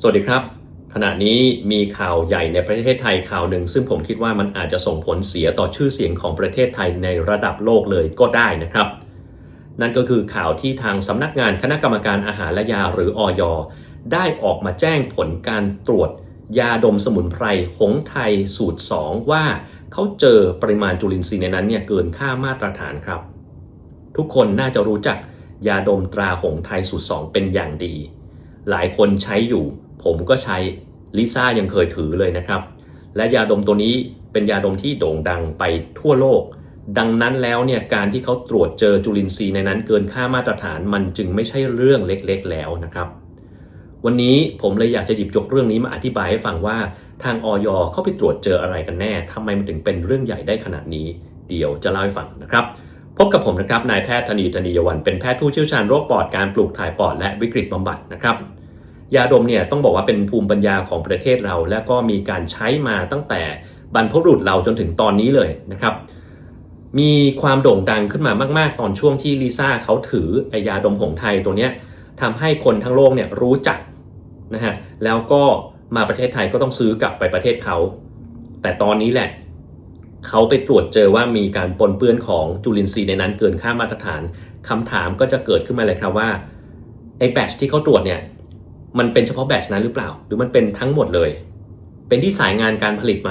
สวัสดีครับ ขณะนี้มีข่าวใหญ่ในประเทศไทยข่าวหนึ่ง ซึ่งผมคิดว่ามันอาจจะส่งผลเสียต่อชื่อเสียงของประเทศไทยในระดับโลกเลยก็ได้นะครับ นั่นก็คือข่าวที่ทางสำนักงานคณะกรรมการอาหารและยาหรืออยได้ออกมาแจ้งผลการตรวจ ยาดมสมุนไพรหงไทยสูตร 2 ว่าเขาเจอปริมาณจุลินทรีย์ในนั้นเนี่ยเกินค่ามาตรฐานครับ ทุกคนน่าจะรู้จักยาดมตราหงไทยสูตร 2 เป็นอย่างดี หลายคนใช้อยู่ ผมก็ใช้ลิซ่ายังเคยถือเลยนะครับ และยาดมตัวนี้เป็นยาดมที่โด่งดังไปทั่วโลก ดังนั้นแล้วเนี่ยการที่เขาตรวจเจอจุลินทรีย์ในนั้นเกินค่ามาตรฐานมันจึงไม่ใช่เรื่องเล็กๆแล้วนะครับวันนี้ผมเลยอยากจะหยิบยกเรื่องนี้มาอธิบายให้ฟังว่าทางออยเขาไปตรวจเจออะไรกันแน่ทำไมมันถึงเป็นเรื่องใหญ่ได้ขนาดนี้ เดี๋ยวจะเล่าให้ฟังนะครับ พบกับผมนะครับนายแพทย์ธนีธนียวันเป็นแพทย์ผู้เชี่ยวชาญโรคปอดการปลูกถ่ายปอดและวิกฤตบำบัดนะครับ ยาดมเนี่ยต้องบอกว่าเป็นภูมิปัญญาของประเทศเรา และก็มีการใช้มาตั้งแต่บรรพบุรุษเราจนถึงตอนนี้เลยนะครับ มีความโด่งดังขึ้นมามาก ๆ ตอนช่วงที่ลิซ่าเขาถือไอยาดมผงไทยตัวเนี้ยทำให้คนทั้งโลกเนี่ยรู้จักนะฮะแล้วก็มาประเทศไทยก็ต้องซื้อกลับไปประเทศเขา แต่ตอนนี้แหละเขาไปตรวจเจอว่ามีการปนเปื้อนของจุลินทรีย์ในนั้นเกินค่ามาตรฐานคำถามก็จะเกิดขึ้นมาเลยครับว่าไอ้แบตชที่เขาตรวจเนี่ย มันเป็นเฉพาะแบตชนั้นหรือเปล่า หรือมันเป็นทั้งหมดเลย เป็นที่สายงานการผลิตไหม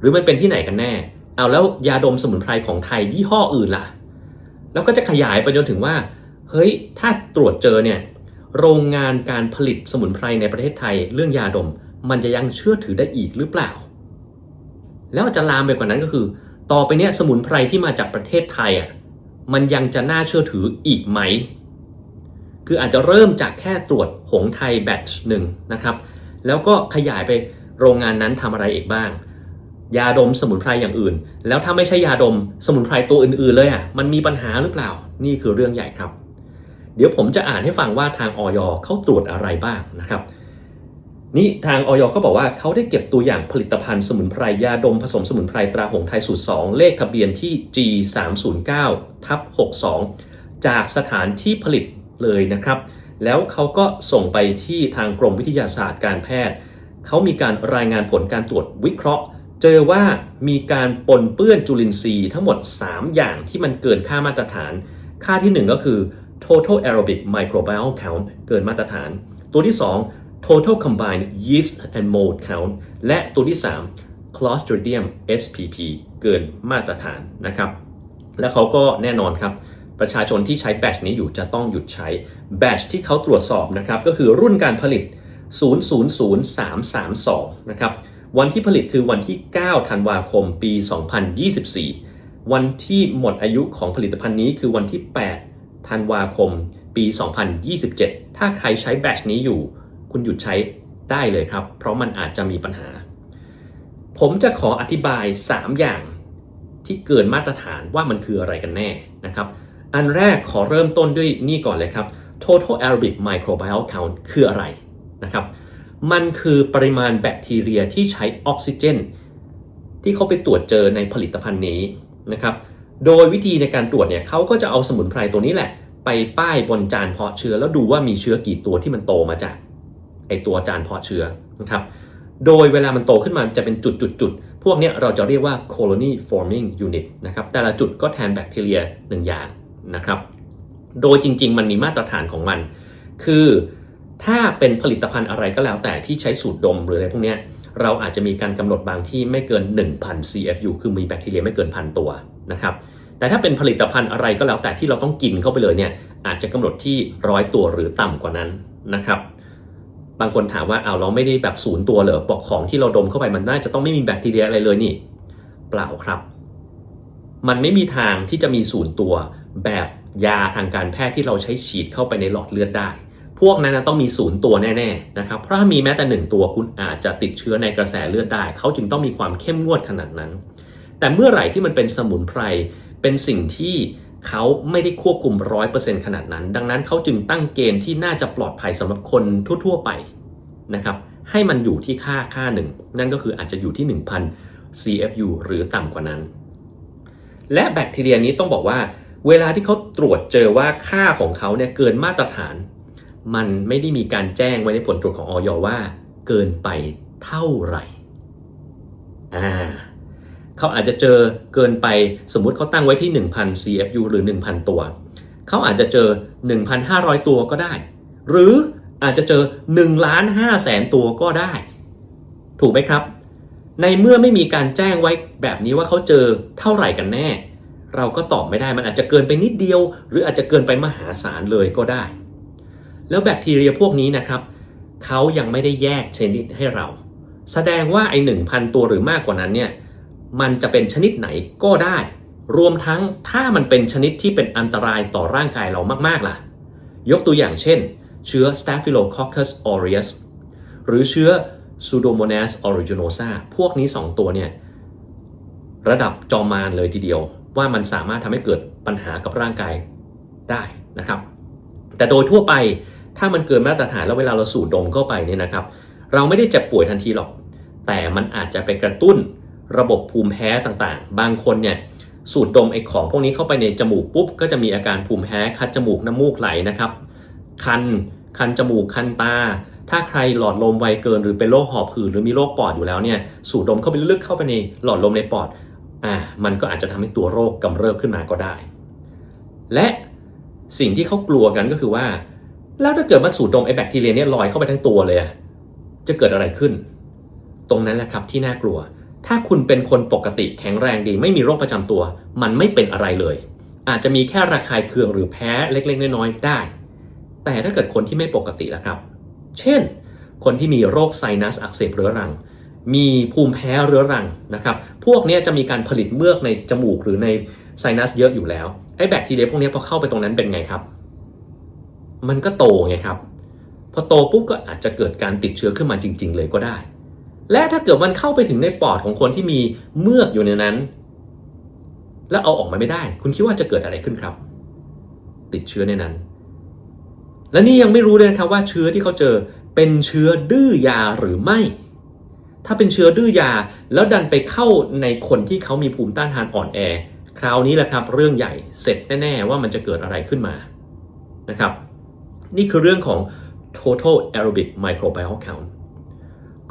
หรือมันเป็นที่ไหนกันแน่ เอาแล้วยาดมสมุนไพรของไทยยี่ห้ออื่นล่ะ แล้วก็จะขยายไปจนถึงว่า เฮ้ย ถ้าตรวจเจอเนี่ย โรงงานการผลิตสมุนไพรในประเทศไทย เรื่องยาดม มันจะยังเชื่อถือได้อีกหรือเปล่า แล้วจะลามไปกว่านั้นก็คือ ต่อไปเนี่ยสมุนไพรที่มาจากประเทศไทยอะ มันยังจะน่าเชื่อถืออีกไหม คืออาจจะเริ่มจากแค่ตรวจหงไทยแบตช์หนึ่งนะครับ แล้วก็ขยายไปโรงงานนั้นทำอะไรอีกบ้าง ยาดมสมุนไพรอย่างอื่น แล้วถ้าไม่ใช่ยาดมสมุนไพรตัวอื่นๆเลยอะมันมีปัญหาหรือเปล่า นี่คือเรื่องใหญ่ครับ เดี๋ยวผมจะอ่านให้ฟังว่าทางออยเขาตรวจอะไรบ้างนะครับนี่ทางออยเขาบอกว่าเขาได้เก็บตัวอย่างผลิตภัณฑ์สมุนไพรยาดมผสมสมุนไพรตราหงไทยสูตร 2 เลขทะเบียนที่ G 3 0 9 ทับ62 จากสถานที่ผลิต เลยนะครับ แล้วเขาก็ส่งไปที่ทางกรมวิทยาศาสตร์การแพทย์ เขามีการรายงานผลการตรวจวิเคราะห์ เจอว่ามีการปนเปื้อนจุลินทรีย์ทั้งหมด 3 อย่างที่มันเกินค่ามาตรฐาน ค่าที่ 1 ก็คือ total aerobic microbial count เกินมาตรฐาน ตัวที่ 2 total combined yeast and mold count และตัวที่ 3 clostridium spp เกินมาตรฐานนะครับ และเขาก็แน่นอนครับ ประชาชนที่ใช้แบตชนี้อยู่จะต้องหยุดใช้แบตชที่เขาตรวจสอบนะครับก็คือรุ่นการผลิต 000332 นะครับวันที่ผลิตคือวันที่ 9 ธันวาคม ปี 2024 วันที่หมดอายุของผลิตภัณฑ์นี้คือวันที่ 8 ธันวาคม ปี 2027 ถ้าใครใช้แบตชนี้อยู่ คุณหยุดใช้ได้เลยครับ เพราะมันอาจจะมีปัญหา ผมจะขออธิบาย 3 อย่างที่เกินมาตรฐานว่ามันคืออะไรกันแน่นะครับ อันแรกขอเริ่มต้นด้วยนี่ก่อนเลยครับ total aerobic microbial count คืออะไรนะครับ มันคือปริมาณแบคทีเรียที่ใช้ออกซิเจน ที่เขาไปตรวจเจอในผลิตภัณฑ์นี้นะครับ โดยวิธีในการตรวจเนี่ยเขาก็จะเอาสมุนไพรตัวนี้แหละ ไปป้ายบนจานเพาะเชื้อแล้วดูว่ามีเชื้อกี่ตัวที่มันโตมาจากไอตัวจานเพาะเชื้อนะครับ โดยเวลามันโตขึ้นมาจะเป็นจุดจุดจุดๆๆพวกนี้เราจะเรียกว่า colony forming unit นะครับ แต่ละจุดก็แทนแบคทีเรียหนึ่งอย่าง นะครับ โดยจริง ๆ มันมีมาตรฐานของมัน คือถ้าเป็นผลิตภัณฑ์อะไรก็แล้วแต่ที่ใช้สูตรดมหรืออะไรพวกนี้เราอาจจะมีการกำหนดบางที่ไม่เกิน 1,000 CFU คือมีแบคทีเรียไม่เกินพันตัวนะครับ แต่ถ้าเป็นผลิตภัณฑ์อะไรก็แล้วแต่ที่เราต้องกินเข้าไปเลยเนี่ยอาจจะกำหนดที่ร้อยตัวหรือต่ำกว่านั้นนะครับ บางคนถามว่าเอาเราไม่ได้แบบศูนย์ตัวเหรอบอกของที่เราดมเข้าไปมันน่าจะต้องไม่มีแบคทีเรียอะไรเลยนี่ เปล่าครับ มันไม่มีทางที่จะมีศูนย์ตัว แบบยาทางการแพทย์ที่เราใช้ฉีดเข้าไปในหลอดเลือดได้ พวกนั้นต้องมีศูนย์ตัวแน่ๆนะครับเพราะถ้ามีแม้แต่หนึ่งตัวคุณอาจจะติดเชื้อในกระแสเลือดได้ เขาจึงต้องมีความเข้มงวดขนาดนั้น แต่เมื่อไหร่ที่มันเป็นสมุนไพรเป็นสิ่งที่เขาไม่ได้ควบคุม 100%ขนาดนั้น ดังนั้นเขาจึงตั้งเกณฑ์ที่น่าจะปลอดภัยสำหรับคนทั่ว ๆ ไปนะครับให้มันอยู่ที่ค่าค่าหนึ่ง นั่นก็คืออาจจะอยู่ที่ 1,000 CFU หรือต่ำกว่านั้น และแบคทีเรียนี้ต้องบอกว่า เวลาที่เขาตรวจเจอว่าค่าของเขาเนี่ยเกินมาตรฐาน มันไม่ได้มีการแจ้งไว้ในผลตรวจของออยว่า เกินไปเท่าไหร่อ่าเขาอาจจะเจอเกินไปสมมุติเขาตั้งไว้ที่ 1,000 CFU หรือ 1,000 ตัว เขาอาจจะเจอ 1,500 ตัวก็ได้ หรืออาจจะเจอ1ล้าน5แสนตัวก็ได้ ถูกไหมครับ ในเมื่อไม่มีการแจ้งไว้แบบนี้ว่าเขาเจอเท่าไหร่กันแน่ เราก็ตอบไม่ได้มันอาจจะเกินไปนิดเดียว หรืออาจจะเกินไปมหาศาลเลยก็ได้ แล้วแบคทีเรียพวกนี้นะครับเขายังไม่ได้แยกชนิดให้เรา แสดงว่าไอ้หนึ่งพันตัวหรือมากกว่านั้นเนี่ยมันจะเป็นชนิดไหนก็ได้ รวมทั้งถ้ามันเป็นชนิดที่เป็นอันตรายต่อร่างกายเรามากๆล่ะ ยกตัวอย่างเช่น เชื้อ Staphylococcus aureus หรือเชื้อ Pseudomonas aeruginosa พวกนี้ 2 ตัวเนี่ยระดับจอมารเลยทีเดียว ว่ามันสามารถทำให้เกิดปัญหากับร่างกายได้นะครับ แต่โดยทั่วไปถ้ามันเกินมาตรฐานแล้วเวลาเราสูดดมเข้าไปเนี่ยนะครับ เราไม่ได้เจ็บป่วยทันทีหรอก แต่มันอาจจะไปกระตุ้นระบบภูมิแพ้ต่างๆ บางคนเนี่ยสูดดมไอ้ของพวกนี้เข้าไปในจมูกปุ๊บก็จะมีอาการภูมิแพ้คัดจมูกน้ำมูกไหลนะครับ คันคันจมูกคันตา ถ้าใครหลอดลมไวเกินหรือเป็นโรคหอบหืดหรือมีโรคปอดอยู่แล้วเนี่ยสูดดมเข้าไปลึกๆเข้าไปในหลอดลมในปอด อ่ามันก็อาจจะทำให้ตัวโรคกำเริบขึ้นมาก็ได้ และสิ่งที่เขากลัวกันก็คือว่า แล้วถ้าเกิดมันสูดดมไอ้แบคทีเรียเนี่ยลอยเข้าไปทั้งตัวเลยจะเกิดอะไรขึ้น ตรงนั้นแหละครับที่น่ากลัว ถ้าคุณเป็นคนปกติแข็งแรงดี ไม่มีโรคประจำตัว มันไม่เป็นอะไรเลย อาจจะมีแค่ระคายเคืองหรือแพ้เล็กๆ น้อยๆได้ แต่ถ้าเกิดคนที่ไม่ปกติแล่ะครับ เช่น คนที่มีโรคไซนัสอักเสบเรื้อรัง มีภูมิแพ้เรื้อรังนะครับ พวกนี้จะมีการผลิตเมือกในจมูกหรือในไซนัสเยอะอยู่แล้ว ไอ้แบคทีเรียพวกนี้พอเข้าไปตรงนั้นเป็นไงครับ มันก็โตไงครับ พอโตปุ๊บก็อาจจะเกิดการติดเชื้อขึ้นมาจริง ๆ เลยก็ได้ และถ้าเกิดมันเข้าไปถึงในปอดของคนที่มีเมือกอยู่ในนั้น แล้วเอาออกมาไม่ได้ คุณคิดว่าจะเกิดอะไรขึ้นครับ ติดเชื้อในนั้น และนี่ยังไม่รู้เลยนะครับว่าเชื้อที่เขาเจอเป็นเชื้อดื้อยาหรือไม่ ถ้าเป็นเชื้อดื้อยา แล้วดันไปเข้าในคนที่เขามีภูมิต้านทานอ่อนแอ คราวนี้แหละครับเรื่องใหญ่เสร็จแน่ๆว่ามันจะเกิดอะไรขึ้นมานะครับนี่คือเรื่องของ total aerobic microbial count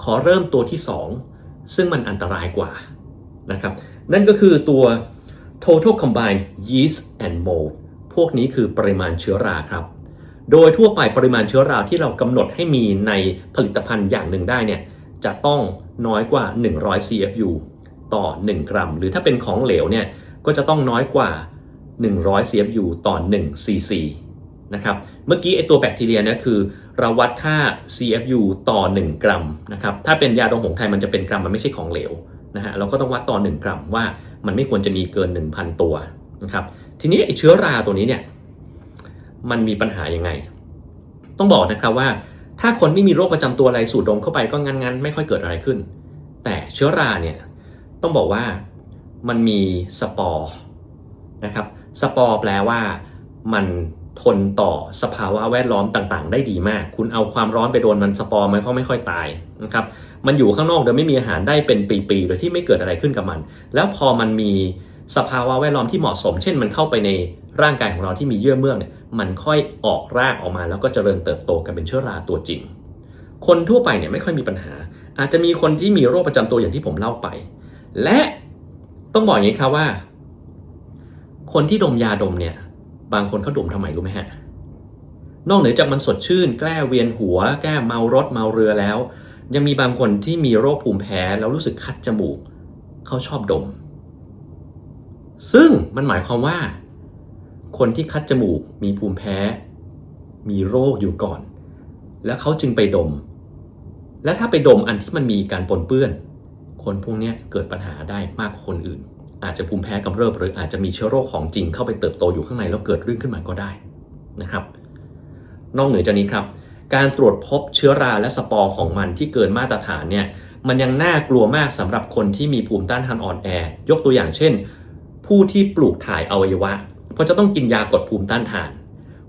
ขอเริ่มตัวที่ 2 ซึ่งมันอันตรายกว่านะครับนั่นก็คือตัว total combined yeast and mold พวกนี้คือปริมาณเชื้อราครับ โดยทั่วไปปริมาณเชื้อราที่เรากำหนดให้มีในผลิตภัณฑ์อย่างหนึ่งได้เนี่ย จะต้องน้อยกว่า 100 CFU ต่อ 1 กรัม หรือถ้าเป็นของเหลวเนี่ยก็จะต้องน้อยกว่า 100 CFU ต่อ 1 cc นะครับ เมื่อกี้ไอตัวแบคทีเรียเนี่ยคือเราวัดค่า CFU ต่อ 1 กรัมนะครับ ถ้าเป็นยาดมหงส์ไทยมันจะเป็นกรัมมันไม่ใช่ของเหลวนะฮะ เราก็ต้องวัดต่อ 1 กรัมว่ามันไม่ควรจะมีเกิน 1,000 ตัวนะครับ ทีนี้ไอเชื้อราตัวนี้เนี่ยมันมีปัญหายังไง ต้องบอกนะครับว่า ถ้าคนไม่มีโรคประจำตัวอะไรสูดดมเข้าไปก็งันๆ ไม่ค่อยเกิดอะไรขึ้น แต่เชื้อราเนี่ยต้องบอกว่ามันมีสปอร์นะครับสปอร์แปลว่ามันทนต่อสภาวะแวดล้อมต่างๆ ได้ดีมาก คุณเอาความร้อนไปโดนมันสปอร์มันก็ไม่ค่อยตายนะครับ มันอยู่ข้างนอกโดยไม่มีอาหารได้เป็นปีๆ โดยที่ไม่เกิดอะไรขึ้นกับมัน แล้วพอมันมีสภาวะแวดล้อมที่เหมาะสม เช่น มันเข้าไปในร่างกายของเราที่มีเยื่อเมือกเนี่ย มันค่อยออกรากออกมาแล้วก็เจริญเติบโตกันเป็นเชื้อราตัวจริง คนทั่วไปเนี่ยไม่ค่อยมีปัญหา อาจจะมีคนที่มีโรคประจำตัวอย่างที่ผมเล่าไป และต้องบอกอย่างนี้ครับว่า คนที่ดมยาดมเนี่ย บางคนเขาดมทำไมรู้ไหมฮะนอกเหนือจากมันสดชื่น แก้เวียนหัว แก้เมารถเมาเรือแล้ว ยังมีบางคนที่มีโรคภูมิแพ้แล้วรู้สึกคัดจมูกเขาชอบดม ซึ่งมันหมายความว่า คนที่คัดจมูกมีภูมิแพ้ มีโรคอยู่ก่อน แล้วเขาจึงไปดม และถ้าไปดมอันที่มันมีการปนเปื้อน คนพวกนี้เกิดปัญหาได้มากกว่าคนอื่น อาจจะภูมิแพ้กำเริบหรืออาจจะมีเชื้อโรคของจริงเข้าไปเติบโตอยู่ข้างในแล้วเกิดเรื่องขึ้นมาก็ได้นะครับ นอกเหนือจากนี้ครับ การตรวจพบเชื้อราและสปอร์ของมันที่เกินมาตรฐานเนี่ยมันยังน่ากลัวมากสำหรับคนที่มีภูมิต้านทานอ่อนแอ ยกตัวอย่างเช่น ผู้ที่ปลูกถ่ายอวัยวะ ราะจะต้องกินยากดภูมิต้านทาน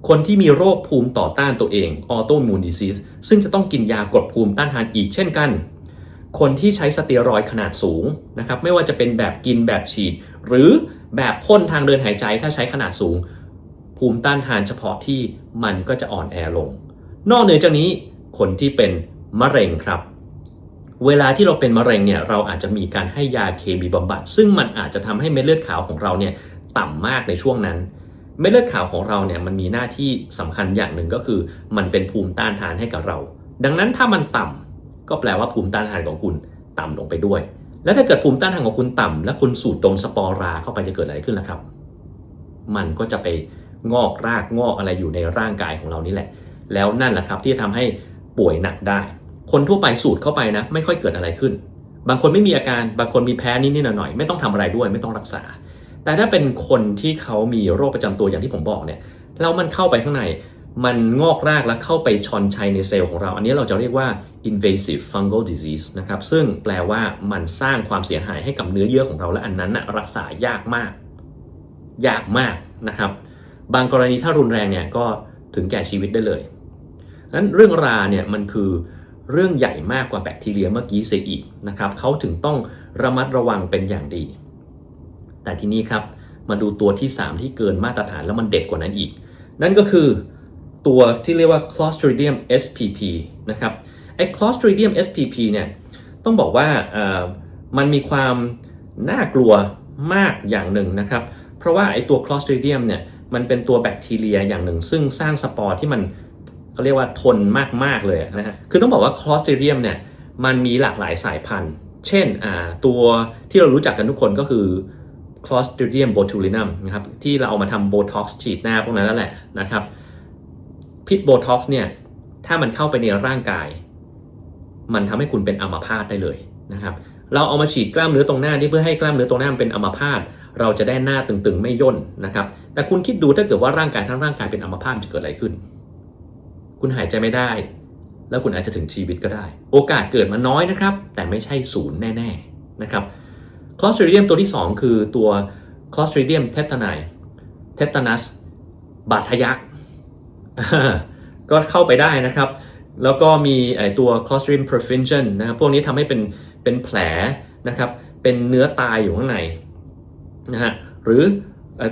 คนที่มีโรคภูมิต่อต้านตัวเอง autoimmune disease ซึ่งจะต้องกินยากดภูมิต้านทานอีกเช่นกัน คนที่ใช้สเตียรอยขนาดสูงนะครับไม่ว่าจะเป็นแบบกินแบบฉีด หรือแบบพ่นทางเดินหายใจถ้าใช้ขนาดสูง ภูมิต้านทานเฉพาะที่มันก็จะอ่อนแอลง นอกเหนือจากนี้คนที่เป็นมะเร็งครับ เวลาที่เราเป็นมะเร็งเนี่ยเราอาจจะมีการให้ยาเคมีบำบัด ซึ่งมันอาจจะทำให้เม็ดเลือดขาวของเราเนี่ย ต่ำมากในช่วงนั้น เม็ดเลือดขาวของเราเนี่ยมันมีหน้าที่สำคัญอย่างหนึ่งก็คือ มันเป็นภูมิต้านทานให้กับเรา ดังนั้นถ้ามันต่ำก็แปลว่าภูมิต้านทานของคุณต่ำลงไปด้วย แล้วถ้าเกิดภูมิต้านทานของคุณต่ำและคุณสูดดมสปอราเข้าไปจะเกิดอะไรขึ้นล่ะครับ มันก็จะไปงอกรากงอกอะไรอยู่ในร่างกายของเรานี่แหละ แล้วนั่นแหละครับที่จะทำให้ป่วยหนักได้ คนทั่วไปสูดเข้าไปนะ ไม่ค่อยเกิดอะไรขึ้น บางคนไม่มีอาการ บางคนมีแพ้นิดๆหน่อยๆไม่ต้องทำอะไรด้วย ไม่ต้องรักษา แต่ถ้าเป็นคนที่เขามีโรคประจำตัวอย่างที่ผมบอกเนี่ยแล้วมันเข้าไปข้างในมันงอกรากแล้วเข้าไปชอนชัยในเซลล์ของเรา อันนี้เราจะเรียกว่า invasive fungal disease นะครับซึ่งแปลว่ามันสร้างความเสียหายให้กับเนื้อเยื่อของเราและอันนั้นนะรักษายากมาก ยากมากนะครับ บางกรณีถ้ารุนแรงเนี่ยก็ถึงแก่ชีวิตได้เลยนั้นเรื่องราเนี่ยมันคือเรื่องใหญ่มากกว่าแบคทีเรียเมื่อกี้เสียอีกนะครับเขาถึงต้องระมัดระวังเป็นอย่างดี แต่ทีนี้ครับมาดูตัวที่ 3 ที่เกินมาตรฐานแล้วมันเด็ดกว่านั้นอีก นั่นก็คือตัวที่เรียกว่า Clostridium spp นะครับไอ้ Clostridium spp เนี่ยต้องบอกว่ามันมีความน่ากลัวมากอย่างหนึ่งนะครับ เพราะว่าไอ้ตัว Clostridium เนี่ยมันเป็นตัวแบคทีเรียอย่างหนึ่ง ซึ่งสร้างสปอร์ที่มันเขาเรียกว่าทนมาก ๆ เลยนะฮะคือต้องบอกว่า Clostridium เนี่ยมันมีหลากหลายสายพันธุ์ เช่นตัวที่เรารู้จักกันทุกคนก็คือ Clostridium botulinum นะครับที่เราเอามาทำโบท็อกซ์ฉีดหน้าพวกนั้นนั่นแหละนะครับพิษโบท็อกซ์เนี่ยถ้ามันเข้าไปในร่างกาย มันทำให้คุณเป็นอัมพาตได้เลยนะครับเราเอามาฉีดกล้ามเนื้อตรงหน้านี่เพื่อให้กล้ามเนื้อตรงหน้ามันเป็นอัมพาตเราจะได้หน้าตึงๆไม่ย่นนะครับแต่คุณคิดดูถ้าเกิดว่าร่างกายทั้งร่างกายเป็นอัมพาตจะเกิดอะไรขึ้น คุณหายใจไม่ได้ แล้วคุณอาจจะถึงชีวิตก็ได้ โอกาสเกิดมาน้อยนะครับ แต่ไม่ใช่ศูนย์แน่ ๆนะครับ Clostridium ตัวที่ 2 คือตัว Clostridium tetani tetanus บาดทะยักก็เข้าไปได้นะครับ แล้วก็มีไอตัว Clostridium perfringens นะครับ พวกนี้ทำให้เป็นเป็นแผลนะครับ เป็นเนื้อตายอยู่ข้างในนะฮะ หรือ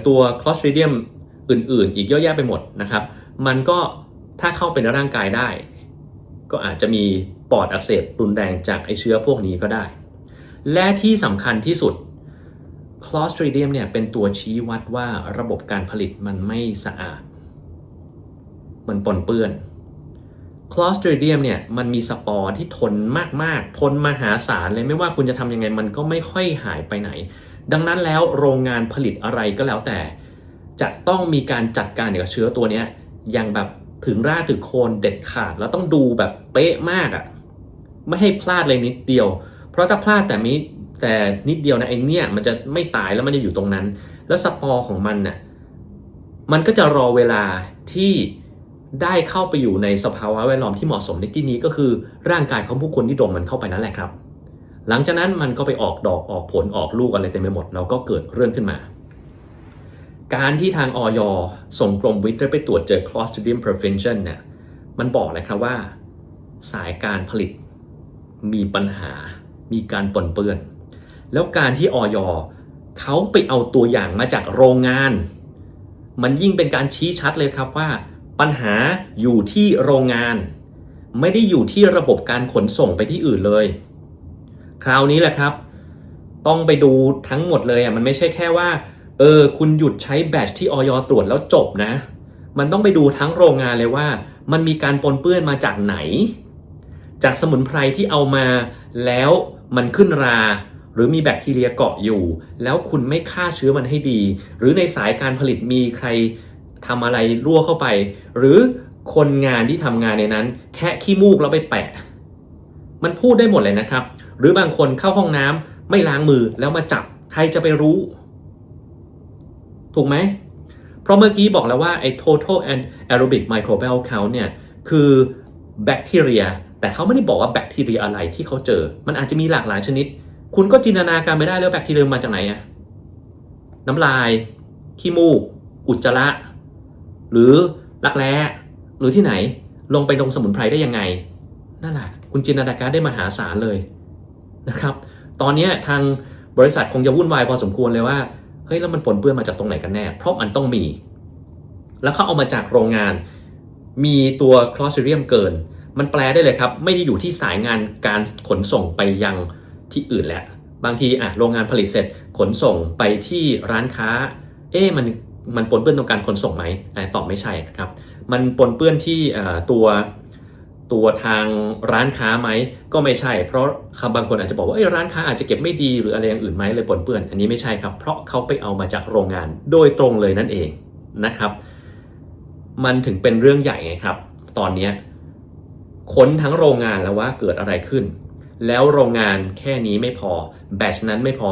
ตัว Clostridium อื่นๆ อีกเยอะแยะไปหมดนะครับ มันก็ถ้าเข้าไปในร่างกายได้ ก็อาจจะมีปอดอักเสบรุนแรงจากไอเชื้อพวกนี้ก็ได้ และที่สำคัญที่สุด Clostridium เนี่ยเป็นตัวชี้วัดว่าระบบการผลิตมันไม่สะอาด มันปนเปื้อน Clostridium เนี่ยมันมีสปอร์ที่ทนมาก ๆ ทนมหาศาลเลยไม่ว่าคุณจะทำยังไงมันก็ไม่ค่อยหายไปไหน ดังนั้นแล้วโรงงานผลิตอะไรก็แล้วแต่ จะต้องมีการจัดการกับเชื้อตัวนี้อย่างแบบถึงรากถึงโคนเด็ดขาดแล้วต้องดูแบบเป๊ะมากอะ่ะ ไม่ให้พลาดเลยนิดเดียว ราะถ้าพลาดแต่มิแต่นิดเดียวนะไอเนี่ยมันจะไม่ตายแล้วมันจะอยู่ตรงนั้น แล้วสปอร์ของมันน่ะมันก็จะรอเวลาที่ได้เข้าไปอยู่ในสภาวะแวดล้อมที่เหมาะสมในที่นี้ก็คือร่างกายของผู้คนที่ดมมันเข้าไปนั่นแหละครับ หลังจากนั้นมันก็ไปออกดอกออกผลออกลูกอะไรเต็มไปหมดแล้วก็เกิดเรื่องขึ้นมา การที่ทางออยส่งกรมวิทย์ไปตรวจเจอ Clostridium perfringens เนี่ยมันบอกเลยครับว่า สายการผลิตมีปัญหา มีการปนเปื้อน แล้วการที่ออยเขาไปเอาตัวอย่างมาจากโรงงาน มันยิ่งเป็นการชี้ชัดเลยครับว่า ปัญหาอยู่ที่โรงงาน ไม่ได้อยู่ที่ระบบการขนส่งไปที่อื่นเลย คราวนี้แหละครับ ต้องไปดูทั้งหมดเลยอะมันไม่ใช่แค่ว่าเออคุณหยุดใช้แบตที่ออยตรวจแล้วจบนะ มันต้องไปดูทั้งโรงงานเลยว่า มันมีการปนเปื้อนมาจากไหน จากสมุนไพรที่เอามาแล้ว มันขึ้นราหรือมีแบคทีเรียเกาะอยู่ แล้วคุณไม่ฆ่าเชื้อมันให้ดี หรือในสายการผลิตมีใครทำอะไรรั่วเข้าไป หรือคนงานที่ทำงานในนั้น แค่ขี้มูกแล้วไปแปะ มันพูดได้หมดเลยนะครับ หรือบางคนเข้าห้องน้ำไม่ล้างมือแล้วมาจับใครจะไปรู้ ถูกไหม เพราะเมื่อกี้บอกแล้วว่าไอ้ total and aerobic microbial count เนี่ยคือแบคทีเรีย แต่เขาไม่ได้บอกว่าแบคทีเรียอะไรที่เขาเจอ มันอาจจะมีหลากหลายชนิด คุณก็จินตนาการไปได้แล้วแบคทีเรียมาจากไหนอะน้ำลาย ขี้มูก อุจจาระ หรือรักแร้ หรือที่ไหน ลงไปลงสมุนไพรได้ยังไง นั่นแหละ คุณจินตนาการได้มหาศาลเลยนะครับ ตอนนี้ทางบริษัทคงจะวุ่นวายพอสมควรเลยว่า เฮ้ยแล้วมันปนเปื้อนมาจากตรงไหนกันแน่ เพราะมันต้องมี แล้วเขาเอามาจากโรงงาน มีตัว Clostridium เกิน มันแปลได้เลยครับ ไม่ได้อยู่ที่สายงานการขนส่งไปยังที่อื่นแล้วบางทีอะโรงงานผลิตเสร็จขนส่งไปที่ร้านค้า เอ๊ะมันมันปนเปื้อนตรงการขนส่งไหมอตอบไม่ใช่นะครับ มันปนเปื้อนที่ตัวตัวทางร้านค้าไหมก็ไม่ใช่ เพราะคำบางคนอาจจะบอกว่าร้านค้าอาจจะเก็บไม่ดีหรืออะไรอย่างอื่นไหมเลยปนเปื้อน อันนี้ไม่ใช่ครับ เพราะเขาไปเอามาจากโรงงานโดยตรงเลยนั่นเองนะครับ มันถึงเป็นเรื่องใหญ่ไงครับ ตอนนี้ ค้นทั้งโรงงานแล้วว่าเกิดอะไรขึ้น แล้วโรงงานแค่นี้ไม่พอแบชนั้นไม่พอ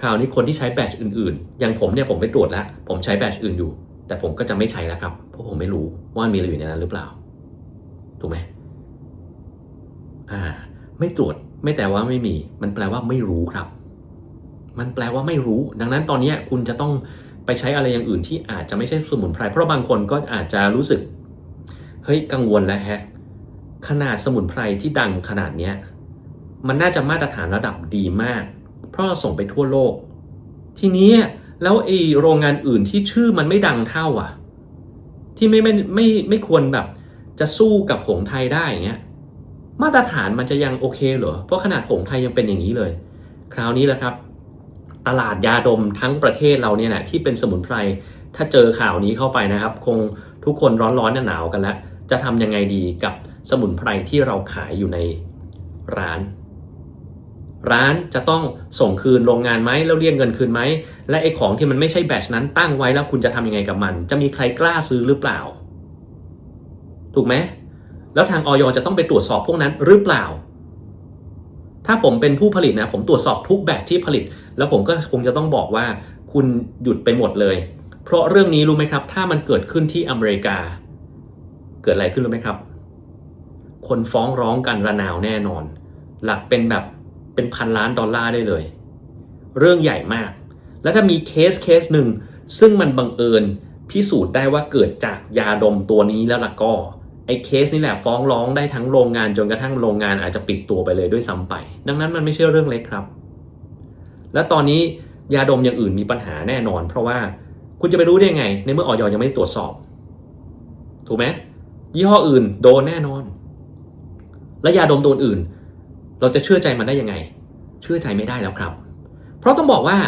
คราวนี้คนที่ใช้แบชอื่นๆ อย่างผมเนี่ยผมไปตรวจแล้ว ผมใช้แบชอื่นอยู่ แต่ผมก็จะไม่ใช้แล้วครับ เพราะผมไม่รู้ว่ามีอะไรอยู่ในนั้นหรือเปล่า ถูกไหมอ่า ไม่ตรวจไม่แต่ว่าไม่มี มันแปลว่าไม่รู้ครับ มันแปลว่าไม่รู้ ดังนั้นตอนนี้คุณจะต้องไปใช้อะไรอย่างอื่นที่อาจจะไม่ใช่สมุนไพร เพราะบางคนก็อาจจะรู้สึก เฮ้ยกังวลแล้วแฮะ ขนาดสมุนไพรที่ดังขนาดเนี้ยมันน่าจะมาตรฐานระดับดีมาก เพราะเราส่งไปทั่วโลก ทีนี้แล้วไอโรงงานอื่นที่ชื่อมันไม่ดังเท่าอะ ที่ไม่ไม่ไม่ไม่ควรแบบ จะสู้กับผงไทยได้อย่างเงี้ยมาตรฐานมันจะยังโอเคเหรอ เพราะขนาดผงไทยยังเป็นอย่างนี้เลย คราวนี้แหละครับ ตลาดยาดมทั้งประเทศเราเนี่ยแหละที่เป็นสมุนไพร ถ้าเจอข่าวนี้เข้าไปนะครับ คงทุกคนร้อนๆหนาวกันแล้ว จะทำยังไงดีกับ สมุนไพรที่เราขายอยู่ในร้าน ร้านจะต้องส่งคืนโรงงานไหมแล้วเรียกเงินคืนไหม และไอ้ของที่มันไม่ใช่แบตชนั้นตั้งไว้แล้วคุณจะทำยังไงกับมัน จะมีใครกล้าซื้อหรือเปล่า ถูกไหมแล้วทางออยจะต้องไปตรวจสอบพวกนั้นหรือเปล่า ถ้าผมเป็นผู้ผลิตนะ ผมตรวจสอบทุกแบบที่ผลิต แล้วผมก็คงจะต้องบอกว่าคุณหยุดไปหมดเลย เพราะเรื่องนี้รู้ไหมครับ ถ้ามันเกิดขึ้นที่อเมริกา เกิดอะไรขึ้นรู้ไหมครับ คนฟ้องร้องกันระนาวแน่นอน หลักเป็นแบบเป็นพันล้านดอลลาร์ได้เลย เรื่องใหญ่มาก แล้วถ้ามีเคสเคสหนึ่งซึ่งมันบังเอิญพิสูจน์ได้ว่าเกิดจากยาดมตัวนี้แล้วล่ะก็ไอ้เคสนี้แหละฟ้องร้องได้ทั้งโรงงานจนกระทั่งโรงงานอาจจะปิดตัวไปเลยด้วยซ้ำไป ดังนั้นมันไม่ใช่เรื่องเล็กครับ และตอนนี้ยาดมอย่างอื่นมีปัญหาแน่นอน เพราะว่าคุณจะไปรู้ได้ไง ในเมื่อออยยังไม่ตรวจสอบ ถูกไหมยี่ห้ออื่นโดนแน่นอน และยาดมตัวอื่น เราจะเชื่อใจมันได้ยังไง เชื่อใจไม่ได้แล้วครับ เพราะต้องบอกว่า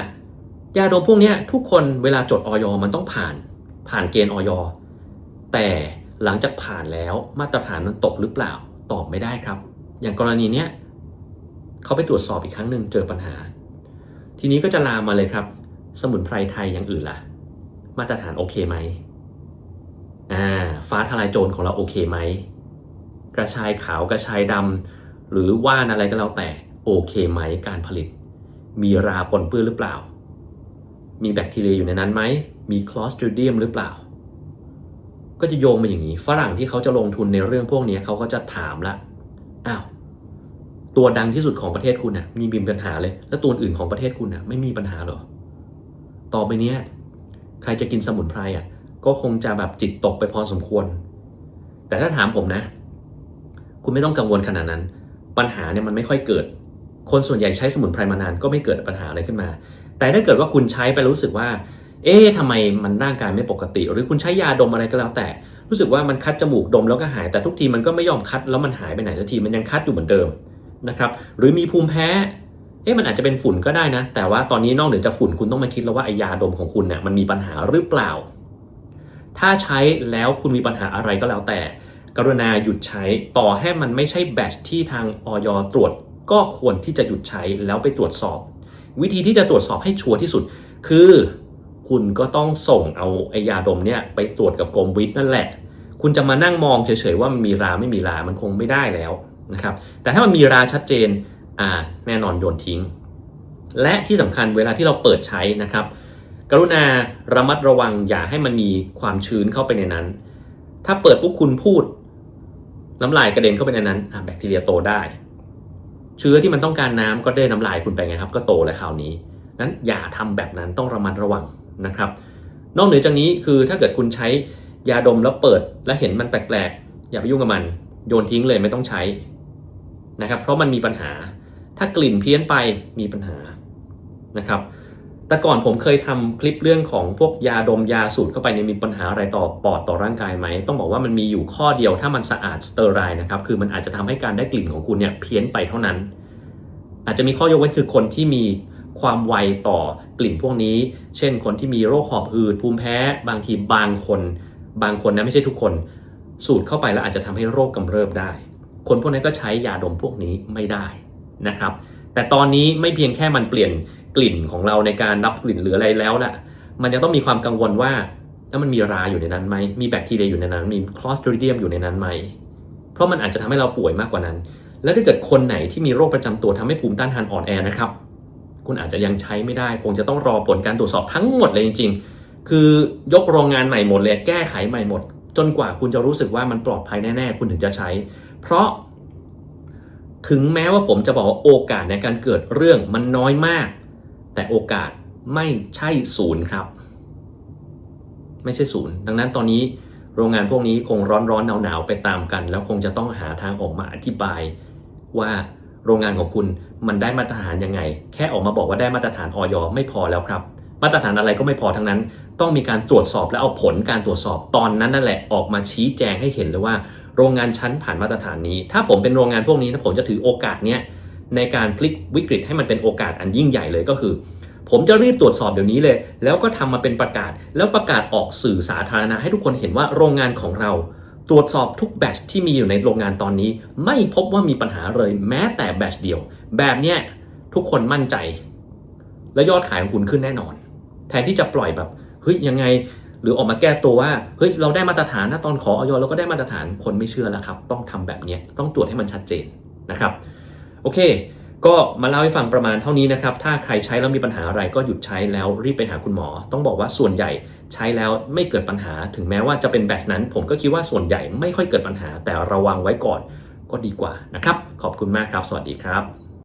ยาดมพวกนี้ทุกคนเวลาจดออยมันต้องผ่าน ผ่านเกณฑ์ออยแต่หลังจากผ่านแล้วมาตรฐานมันตกหรือเปล่าตอบไม่ได้ครับ อย่างกรณีเนี้ยเขาไปตรวจสอบอีกครั้งหนึ่งเจอปัญหา ทีนี้ก็จะลามมาเลยครับ สมุนไพรไทยอย่างอื่นล่ะ มาตรฐานโอเคไหมอ่าฟ้าทลายโจรของเราโอเคไหม กระชายขาวกระชายดำหรือว่านอะไรก็แล้วแต่โอเคไหมการผลิต มีราปนเปื้อนหรือเปล่า มีแบคทีเรียอยู่ในนั้นไหมมีคลอส t ร i เดียมหรือเปล่า ก็จะโยงมาอย่างนี้ ฝรั่งที่เขาจะลงทุนในเรื่องพวกนี้เขาก็จะถามละอ้าวตัวดังที่สุดของประเทศคุณนะ่ะมีมีปัญหาเลย แล้วตัวอื่นของประเทศคุณนะ่ะไม่มีปัญหาหรอต่อไปเนี้ยใครจะกินสมุนไพรอะก็คงจะแบบจิตตกไปพอสมควร แต่ถ้าถามผมนะ คุณไม่ต้องกังวลขนาดนั้น ปัญหาเนี่ยมันไม่ค่อยเกิด คนส่วนใหญ่ใช้สมุนไพรมานานก็ไม่เกิดปัญหาอะไรขึ้นมา แต่ถ้าเกิดว่าคุณใช้ไปรู้สึกว่า เอ๊ะทำไมมันร่างกายไม่ปกติ หรือคุณใช้ยาดมอะไรก็แล้วแต่ รู้สึกว่ามันคัดจมูกดมแล้วก็หาย แต่ทุกทีมันก็ไม่ยอมคัดแล้วมันหายไปไหนสักทีมันยังคัดอยู่เหมือนเดิมนะครับหรือมีภูมิแพ้ เอ๊ะมันอาจจะเป็นฝุ่นก็ได้นะ แต่ว่าตอนนี้นอกเหนือจากฝุ่นคุณต้องมาคิดแล้วว่าไอยาดมของคุณเนี่ยมันมีปัญหาหรือเปล่า ถ้าใช้แล้วคุณมีปัญหาอะไรก็แล้วแต่ กรุณาหยุดใช้ต่อให้มันไม่ใช่แบตที่ทางออยตรวจ ก็ควรที่จะหยุดใช้แล้วไปตรวจสอบ วิธีที่จะตรวจสอบให้ชัวร์ที่สุด คือคุณก็ต้องส่งเอาไอยาดมเนี่ยไปตรวจกับกรมวิทย์นั่นแหละ คุณจะมานั่งมองเฉยๆว่ามันมีราไม่มีรา มันคงไม่ได้แล้วนะครับ แต่ถ้ามันมีราชัดเจน อ่า แน่นอนโยนทิ้ง และที่สำคัญเวลาที่เราเปิดใช้นะครับ กรุณาระมัดระวังอย่าให้มันมีความชื้นเข้าไปในนั้น ถ้าเปิดปุ๊บคุณพูด น้ำลายกระเด็นเข้าไปในนั้นแบคทีเรียโตได้ เชื้อที่มันต้องการน้ำก็ได้น้ำลายคุณไปไงครับ ก็โตเลยคราวนี้นั้นอย่าทำแบบนั้นต้องระมัดระวังนะครับ นอกเหนือจากนี้คือถ้าเกิดคุณใช้ยาดมแล้วเปิด แล้วเห็นมันแปลกๆ อย่าไปยุ่งกับมัน โยนทิ้งเลยไม่ต้องใช้นะครับ เพราะมันมีปัญหา ถ้ากลิ่นเพี้ยนไปมีปัญหานะครับ แต่ก่อนผมเคยทำคลิปเรื่องของพวกยาดมยาสูดเข้าไปเนี่ยมีปัญหาอะไรต่อปอดต่อร่างกายไหม ต้องบอกว่ามันมีอยู่ข้อเดียวถ้ามันสะอาดสเตอร์ไรนะครับ คือมันอาจจะทำให้การได้กลิ่นของคุณเนี่ยเพี้ยนไปเท่านั้น อาจจะมีข้อยกเว้นคือคนที่มีความไวต่อกลิ่นพวกนี้ เช่น คนที่มีโรคหอบหืดภูมิแพ้ บางทีบางคน บางคนนะไม่ใช่ทุกคน สูดเข้าไปแล้วอาจจะทำให้โรคกำเริบได้ คนพวกนั้นก็ใช้ยาดมพวกนี้ไม่ได้นะครับ แต่ตอนนี้ไม่เพียงแค่มันเปลี่ยน กลิ่นของเราในการรับกลิ่นหรืออะไรแล้วนะมันจะต้องมีความกังวลว่าแล้วมันมีราอยู่ในนั้นไหม มีแบคทีเรียอยู่ในนั้น มีคลอสตริเดียมอยู่ในนั้นไหม เพราะมันอาจจะทำให้เราป่วยมากกว่านั้น และถ้าเกิดคนไหนที่มีโรคประจำตัวทำให้ภูมิต้านทานอ่อนแอนะครับ คุณอาจจะยังใช้ไม่ได้ คงจะต้องรอผลการตรวจสอบทั้งหมดเลยจริง ๆ คือยกโรงงานใหม่หมดเลย แก้ไขใหม่หมด จนกว่าคุณจะรู้สึกว่ามันปลอดภัยแน่ๆ คุณถึงจะใช้ เพราะ ถึงแม้ว่าผมจะบอกว่าโอกาสในการเกิดเรื่องมันน้อยมาก แต่โอกาสไม่ใช่ศูนย์ครับ ไม่ใช่ศูนย์ดังนั้นตอนนี้โรงงานพวกนี้คงร้อนร้อนหนาวหนาวๆไปตามกัน แล้วคงจะต้องหาทางออกมาอธิบายว่าโรงงานของคุณมันได้มาตรฐานยังไง แค่ออกมาบอกว่าได้มาตรฐานออยไม่พอแล้วครับ มาตรฐานอะไรก็ไม่พอทั้งนั้น ต้องมีการตรวจสอบและเอาผลการตรวจสอบตอนนั้นนั่นแหละออกมาชี้แจงให้เห็นเลยว่า โรงงานชั้นผ่านมาตรฐานนี้ ถ้าผมเป็นโรงงานพวกนี้นะผมจะถือโอกาสเนี้ย ในการพลิกวิกฤตให้มันเป็นโอกาสอันยิ่งใหญ่เลยก็คือ ผมจะรีบตรวจสอบเดี๋ยวนี้เลย แล้วก็ทำมาเป็นประกาศ แล้วประกาศออกสื่อสาธารณะให้ทุกคนเห็นว่าโรงงานของเรา ตรวจสอบทุกแบชที่มีอยู่ในโรงงานตอนนี้ ไม่พบว่ามีปัญหาเลยแม้แต่แบชเดียว แบบเนี้ยทุกคนมั่นใจ และยอดขายของคุณขึ้นแน่นอน แทนที่จะปล่อยแบบเฮ้ยยังไงหรือออกมาแก้ตัวว่าเฮ้ยเราได้มาตรฐานนะตอนขอออยเราก็ได้มาตรฐานคนไม่เชื่อแล้วครับ ต้องทำแบบเนี้ยต้องตรวจให้มันชัดเจนนะครับ โอเค ก็มาเล่าให้ฟังประมาณเท่านี้นะครับ ถ้าใครใช้แล้วมีปัญหาอะไรก็หยุดใช้แล้วรีบไปหาคุณหมอ ต้องบอกว่าส่วนใหญ่ใช้แล้วไม่เกิดปัญหา ถึงแม้ว่าจะเป็นแบตนั้น ผมก็คิดว่าส่วนใหญ่ไม่ค่อยเกิดปัญหา แต่ระวังไว้ก่อนก็ดีกว่านะครับ ขอบคุณมากครับ สวัสดีครับ